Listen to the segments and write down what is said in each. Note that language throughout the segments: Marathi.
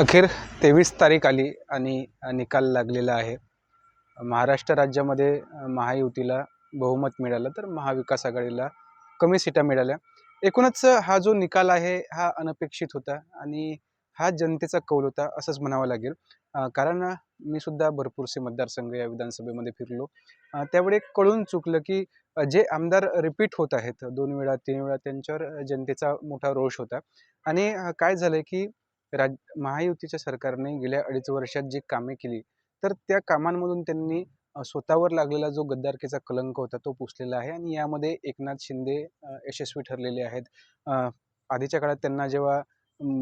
अखेर तेवीस तारीख आली आणि निकाल लागलेला आहे. महाराष्ट्र राज्यामध्ये महायुतीला बहुमत मिळालं तर महाविकास आघाडीला कमी सीटा मिळाल्या. एकूणच हा जो निकाल आहे हा अनपेक्षित होता आणि हा जनतेचा कौल होता असंच म्हणावं लागेल. कारण मी सुद्धा भरपूरसे मतदारसंघ या विधानसभेमध्ये फिरलो. त्यावेळी कळून चुकलं की जे आमदार रिपीट होत आहेत दोन वेळा तीन वेळा त्यांच्यावर जनतेचा मोठा रोष होता. आणि काय झालं की राज महायुतीच्या सरकारने गेल्या अडीच वर्षात जी कामे केली तर त्या कामांमधून त्यांनी स्वतःवर लागलेला जो गद्दारकीचा कलंक होता तो पुसलेला आहे आणि यामध्ये एकनाथ शिंदे यशस्वी ठरलेले आहेत. आधीच्या काळात त्यांना जेव्हा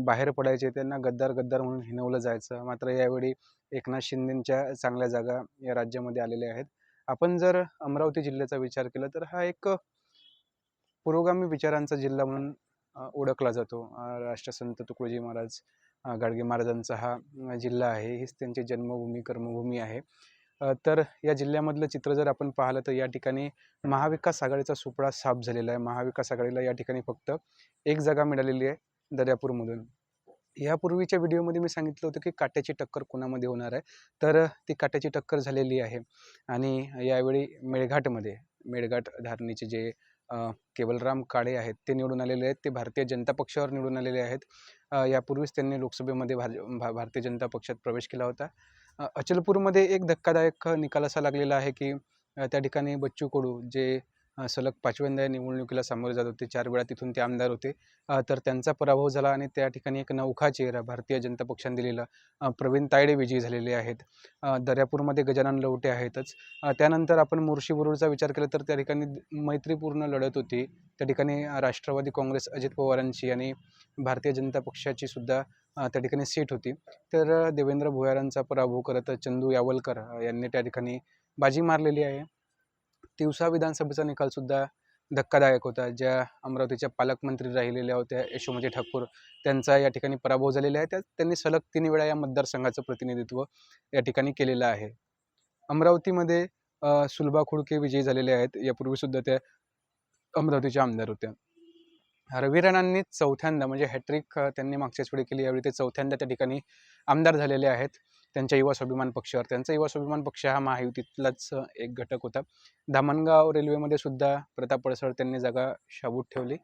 बाहेर पडायचे त्यांना गद्दार गद्दार म्हणून हिणवलं जायचं. मात्र यावेळी एकनाथ शिंदेंच्या चांगल्या जागा या राज्यामध्ये आलेल्या आहेत. आपण जर अमरावती जिल्ह्याचा विचार केला तर हा एक पुरोगामी विचारांचा जिल्हा म्हणून ओळखला जातो. राष्ट्रसंत तुकडोजी महाराज गाडगे महाराजांचा हा जिल्हा आहे. हीच त्यांची जन्मभूमी कर्मभूमी आहे. तर या जिल्ह्यामधलं चित्र जर आपण पाहिलं तर या ठिकाणी महाविकास आघाडीचा सुपडा साफ झालेला आहे. महाविकास आघाडीला या ठिकाणी फक्त एक जागा मिळालेली आहे दर्यापूरमधून. यापूर्वीच्या व्हिडिओमध्ये मी सांगितलं होतं की काट्याची टक्कर कोणामध्ये होणार आहे? तर ती काट्याची टक्कर झालेली आहे. आणि यावेळी मेळघाटमध्ये मेळघाट धारणीचे जे केवलराम काळे आहेत ते निवडून आलेले आहेत. ते भारतीय जनता पक्षावर निवडून आलेले आहेत. यापूर्वीच त्यांनी लोकसभेमध्ये भार भा भारतीय जनता पक्षात प्रवेश केला होता. अचलपूरमध्ये एक धक्कादायक निकाल असा लागलेला आहे की त्या ठिकाणी बच्चू कडू जे सलग पाचव्यांदा या निवडणुकीला सामोरे जात होते. चार वेळा तिथून ते आमदार होते. तर त्यांचा पराभव झाला आणि त्या ठिकाणी एक नौखा चेहरा भारतीय जनता पक्षाने दिलेला प्रवीण तायडे विजयी झालेले आहेत. दर्यापूरमध्ये गजानन लवटे आहेतच. त्यानंतर आपण मुर्शी बुरुडचा विचार केला तर त्या ठिकाणी मैत्रीपूर्ण लढत होती. त्या ठिकाणी राष्ट्रवादी काँग्रेस अजित पवारांची आणि भारतीय जनता पक्षाची सुद्धा त्या ठिकाणी सीट होती. तर देवेंद्र भुयारांचा पराभव करत चंदू यावलकर यांनी त्या ठिकाणी बाजी मारलेली आहे. तिवसा विधानसभेचा निकालसुद्धा धक्कादायक होता ज्या अमरावतीच्या पालकमंत्री राहिलेल्या होत्या यशोमती ठाकूर. त्यांचा या ठिकाणी पराभव झालेला आहे. त्या त्यांनी सलग तीन वेळा या मतदारसंघाचं प्रतिनिधित्व या ठिकाणी केलेलं आहे. अमरावतीमध्ये सुलभा खुडके विजयी झालेले आहेत. यापूर्वीसुद्धा त्या अमरावतीच्या आमदार होत्या. रवी राणांनी चौथ्यांदा म्हणजे हॅट्रिक त्यांनी मागच्याच वेळी केली. यावेळी ते चौथ्यांदा त्या ठिकाणी आमदार झालेले आहेत. त्यांच्या युवा स्वाभिमान पक्षावर. त्यांचा युवा स्वाभिमान पक्ष हा महायुतीतलाच एक घटक होता. धामणगाव रेल्वेमध्ये सुद्धा प्रताप पडसळ त्यांनी जागा शाबूत ठेवली.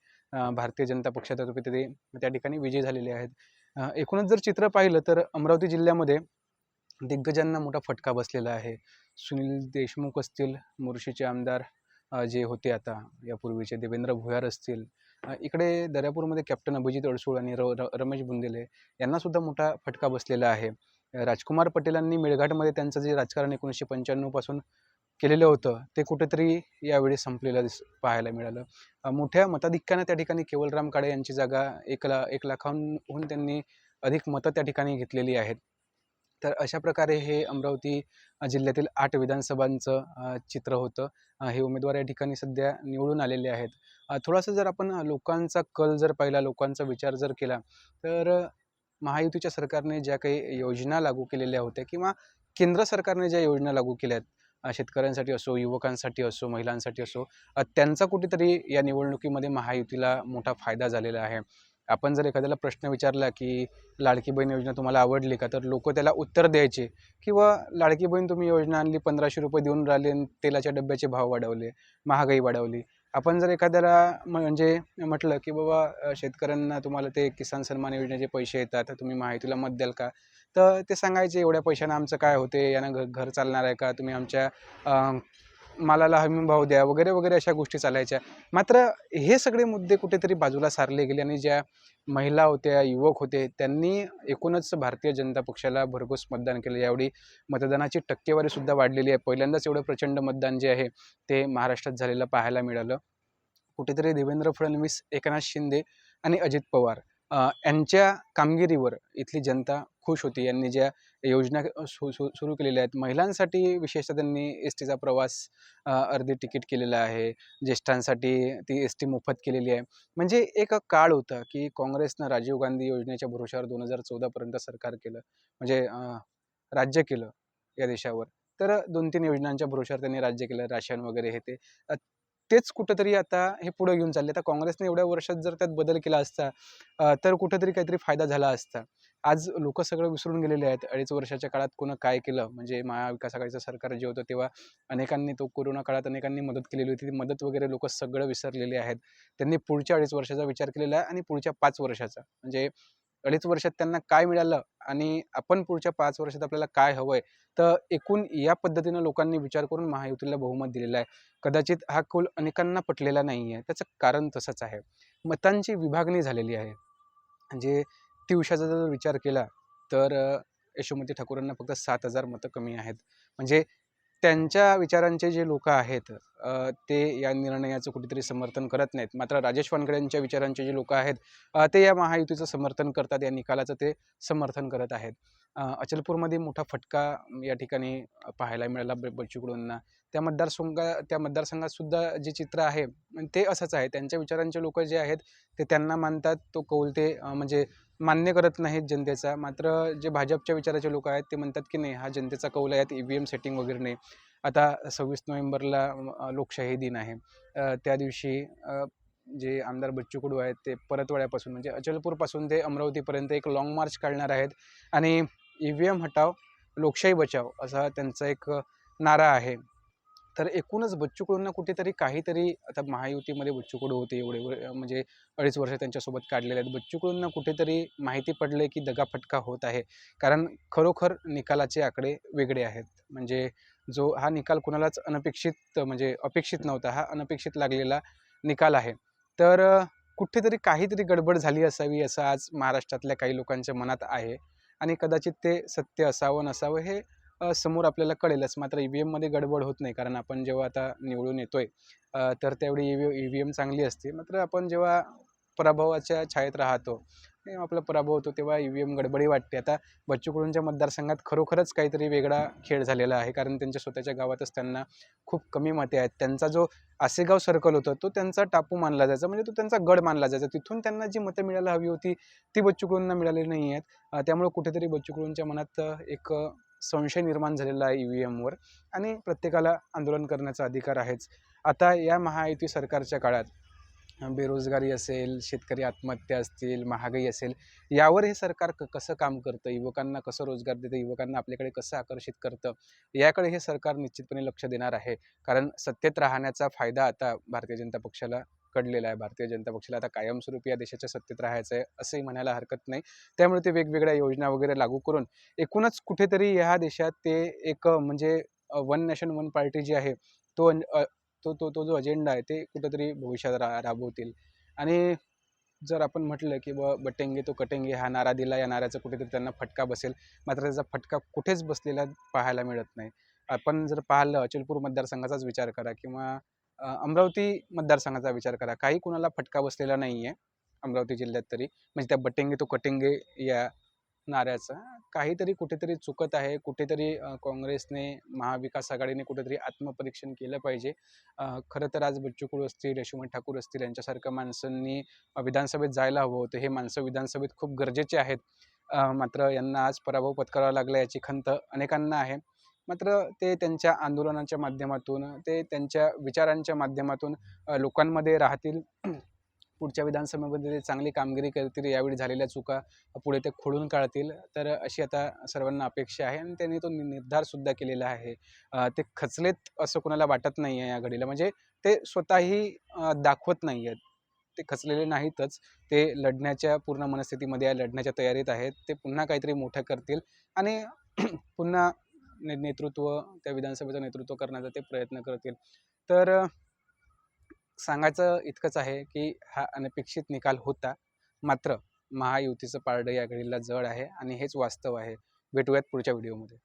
भारतीय जनता पक्षातर्फे ते त्या ठिकाणी विजयी झालेले आहेत. एकूणच जर चित्र पाहिलं तर अमरावती जिल्ह्यामध्ये दिग्गजांना मोठा फटका बसलेला आहे. सुनील देशमुख असतील मुर्शीचे आमदार जे होते आता यापूर्वीचे देवेंद्र भुयार असतील. इकडे दर्यापूरमध्ये कॅप्टन अभिजित अडसूळ आणि र रमेश बुंदेले यांनासुद्धा मोठा फटका बसलेला आहे. राजकुमार पटेलांनी मेळघाटमध्ये त्यांचं जे राजकारण एकोणीसशे पंच्याण्णवपासून केलेलं होतं ते कुठेतरी यावेळी संपलेलं दिस पाहायला मिळालं. मोठ्या मताधिक्यानं त्या ठिकाणी केवलराम काळे यांची जागा एक ला एक लाखांहून त्यांनी अधिक मतं त्या ठिकाणी घेतलेली आहेत. तर अशा प्रकारे हे अमरावती जिल्ह्यातील आठ विधानसभांचं चित्र होतं. हे उमेदवार या ठिकाणी सध्या निवडून आलेले आहेत. थोडासा जर आपण लोकांचा कल जर पाहिला लोकांचा विचार जर केला तर महायुतीच्या सरकारने ज्या काही योजना लागू केलेल्या होत्या किंवा केंद्र सरकारने ज्या योजना लागू केल्या आहेत शेतकऱ्यांसाठी असो युवकांसाठी असो महिलांसाठी असो त्यांचा कुठेतरी या निवडणुकीमध्ये महायुतीला मोठा फायदा झालेला आहे. आपण जर एखाद्याला प्रश्न विचारला की लाडकी बहीण योजना तुम्हाला आवडली का तर लोक त्याला उत्तर द्यायचे किंवा लाडकी बहीण तुम्ही योजना आणली पंधराशे रुपये देऊन राहिले आणि तेलाच्या डब्याचे भाव वाढवले महागाई वाढवली आपण जर एखाद्याला म्हणजे म्हटलं की बाबा शेतकऱ्यांना तुम्हाला ते किसान सन्मान योजनेचे पैसे येतात तर तुम्ही माहितीला मत द्याल का? तर ते सांगायचे एवढ्या पैशानं आमचं काय होते? यानं घ घर चालणार आहे का? तुम्ही आमच्या मालाला हमी भाव द्या वगैरे वगैरे अशा गोष्टी चालायच्या. मात्र हे सगळे मुद्दे कुठेतरी बाजूला सारले गेले आणि ज्या महिला होत्या युवक होते त्यांनी एकूणच भारतीय जनता पक्षाला भरघोस मतदान केलं. यावेळी मतदानाची टक्केवारीसुद्धा वाढलेली आहे. पहिल्यांदाच एवढं प्रचंड मतदान जे आहे ते महाराष्ट्रात झालेलं पाहायला मिळालं. कुठेतरी देवेंद्र फडणवीस एकनाथ शिंदे आणि अजित पवार यांच्या कामगिरीवर इथली जनता खुश होती. यांनी ज्या योजना सु सु सुरू केलेल्या आहेत महिलांसाठी विशेषतः त्यांनी एस टीचा प्रवास अर्धी तिकीट केलेलं आहे. ज्येष्ठांसाठी ती एस टी मोफत केलेली आहे. म्हणजे एक काळ होता की काँग्रेसनं राजीव गांधी योजनेच्या भरोशावर दोन हजार चौदापर्यंत सरकार केलं. म्हणजे राज्य केलं या देशावर. तर दोन तीन योजनांच्या भरोशावर त्यांनी राज्य केलं. राशन वगैरे हे ते. तेच कुठंतरी आता हे पुढे घेऊन चालले. आता काँग्रेसने एवढ्या वर्षात जर त्यात बदल केला असता तर कुठंतरी काहीतरी फायदा झाला असता. आज लोक सगळं विसरून गेलेले आहेत. अडीच वर्षाच्या काळात कोणं काय केलं? म्हणजे महाविकास आघाडीचं सरकार जे होतं तेव्हा अनेकांनी तो कोरोना काळात अनेकांनी मदत केलेली होती. ती मदत वगैरे लोक सगळं विसरलेले आहेत. त्यांनी पुढच्या अडीच वर्षाचा विचार केलेला आहे आणि पुढच्या पाच वर्षाचा. म्हणजे अडीच वर्षात त्यांना काय मिळालं? आणि आपण पुढच्या पाच वर्षात आपल्याला काय हवंय? तर एकूण या पद्धतीनं लोकांनी विचार करून महायुतीला बहुमत दिलेलं आहे. कदाचित हा कौल अनेकांना पटलेला नाही आहे त्याचं कारण तसंच आहे. मतांची विभागणी झालेली आहे. म्हणजे तिवशाचा जर विचार केला तर यशोमती ठाकूरांना फक्त सात हजार मतं कमी आहेत. म्हणजे त्यांच्या विचारांचे जे लोक आहेत ते या निर्णयाचं कुठेतरी समर्थन करत नाहीत. मात्र राजेश वानखेडे यांच्या विचारांचे जे लोक आहेत ते या महायुतीचं समर्थन करतात या निकालाचं ते समर्थन करत आहेत. अचलपूरमध्ये मोठा फटका या ठिकाणी पाहायला मिळाला बच्चूकडूंना. त्या मतदारसंघा त्या मतदारसंघात सुद्धा जे चित्र आहे ते असंच आहे. त्यांच्या विचारांचे लोक जे आहेत ते त्यांना मानतात तो कौल ते म्हणजे मान्य करत नाहीत जनतेचा. मात्र जे भाजपच्या विचाराचे लोक आहेत ते म्हणतात की नाही हा जनतेचा कौल आहे यात ई व्ही एम सेटिंग वगैरे नाही. आता सव्वीस नोव्हेंबरला लोकशाही दिन आहे. त्या दिवशी जे आमदार बच्चू कडू आहेत ते परतवाड्यापासून म्हणजे अचलपूरपासून ते अमरावतीपर्यंत एक लाँग मार्च काढणार आहेत. आणि ई व्ही एम हटाव लोकशाही बचाव असा त्यांचा एक नारा आहे. तर एकूणच बच्चू कडूंना कुठेतरी काहीतरी आता महायुतीमध्ये बच्चू कडू होते एवढे म्हणजे अडीच वर्ष त्यांच्यासोबत काढलेले आहेत. बच्चू कडूंना कुठेतरी माहिती पडले की दगाफटका होत आहे. कारण खरोखर निकालाचे आकडे वेगळे आहेत. म्हणजे जो हा निकाल कुणालाच अनपेक्षित म्हणजे अपेक्षित नव्हता. हा अनपेक्षित लागलेला निकाल आहे. तर कुठेतरी काहीतरी गडबड झाली असावी असं आज महाराष्ट्रातल्या काही लोकांच्या मनात आहे. आणि कदाचित ते सत्य असावं नसावं हे समोर आपल्याला कळेलच. मात्र ई व्ही एममध्ये गडबड होत नाही. कारण आपण जेव्हा आता निवडून येतो आहे तर त्यावेळी E V E V M चांगली असते. मात्र आपण जेव्हा पराभवाच्या छायेत राहतो आपला पराभव होतो तेव्हा ई व्ही एम गडबडी वाटते. आता बच्चू कडूंच्या मतदारसंघात खरोखरच काहीतरी वेगळा खेळ झालेला आहे. कारण त्यांच्या स्वतःच्या गावातच त्यांना खूप कमी मते आहेत. त्यांचा जो आसेगाव सर्कल होतं तो त्यांचा टापू मानला जायचा. म्हणजे तो त्यांचा गड मानला जायचा. तिथून त्यांना जी मतं मिळायला हवी होती ती बच्चू कडूंना मिळालेली नाही आहेत त्यामुळे कुठेतरी बच्चू कडूंच्या मनात एक संशय निर्माण झालेला आहे ई व्ही एमवर आणि प्रत्येकाला आंदोलन करण्याचा अधिकार आहेच. आता या महायुती सरकारच्या काळात बेरोजगारी असेल शेतकरी आत्महत्या असतील महागाई असेल यावर हे सरकार क कसं काम करतं? युवकांना कसं रोजगार देतं? युवकांना आपल्याकडे कसं आकर्षित करतं? याकडे हे सरकार निश्चितपणे लक्ष देणार आहे. कारण सत्तेत राहण्याचा फायदा आता भारतीय जनता पक्षाला कडलेला आहे भारतीय जनता पक्षाला. आता कायमस्वरूपी या देशाच्या सत्तेत राहायचं आहे असंही म्हणायला हरकत नाही. त्यामुळे ते वेगवेगळ्या योजना वगैरे लागू करून एकूणच कुठेतरी ह्या देशात ते एक म्हणजे वन नॅशन वन पार्टी जी आहे तो तो तो तो जो अजेंडा आहे ते कुठेतरी भविष्यात रा राबवतील. आणि जर आपण म्हटलं की ब बटेंगे तो कटेंगे हा नारा दिला या नाऱ्याचा कुठेतरी त्यांना फटका बसेल मात्र त्याचा फटका कुठेच बसलेला पाहायला मिळत नाही. आपण जर पाहिलं अचलपूर मतदारसंघाचाच विचार करा किंवा अमरावती मतदारसंघाचा विचार करा. काही कुणाला फटका बसलेला नाही आहे अमरावती जिल्ह्यात तरी. म्हणजे त्या बटेंगे तो कटेंगे या नाऱ्याचा. काहीतरी कुठेतरी चुकत आहे. कुठेतरी काँग्रेसने महाविकास आघाडीने कुठेतरी आत्मपरीक्षण केलं पाहिजे. खरं तर आज बच्चू कुळ असतील यशोमन ठाकूर असतील यांच्यासारख्या माणसांनी विधानसभेत जायला हवं होतं. हे माणसं विधानसभेत खूप गरजेचे आहेत. मात्र यांना आज पराभव पत्करावा लागला याची खंत अनेकांना आहे. मात्र ते त्यांच्या आंदोलनाच्या माध्यमातून ते त्यांच्या विचारांच्या माध्यमातून लोकांमध्ये राहतील. पुढच्या विधानसभेमध्ये ते चांगली कामगिरी करतील यावेळी झालेल्या चुका पुढे ते खोडून काढतील. तर अशी आता सर्वांना अपेक्षा आहे आणि त्यांनी तो नि- निर्धारसुद्धा केलेला आहे. ते खचलेत असं कोणाला वाटत नाही आहे या घडीला. म्हणजे ते स्वतःही दाखवत नाही आहेत. ते खचलेले नाहीतच. ते लढण्याच्या पूर्ण मनस्थितीमध्ये आहे लढण्याच्या तयारीत आहेत. ते पुन्हा काहीतरी मोठं करतील आणि पुन्हा ने नेतृत्व त्या विधानसभेचं नेतृत्व करण्याचा ते प्रयत्न करतील. तर सांगायचं इतकंच आहे की हा अनपेक्षित निकाल होता. मात्र महायुतीचं पारडं या घडीला जड आहे आणि हेच वास्तव आहे. भेटूयात पुढच्या व्हिडिओमध्ये.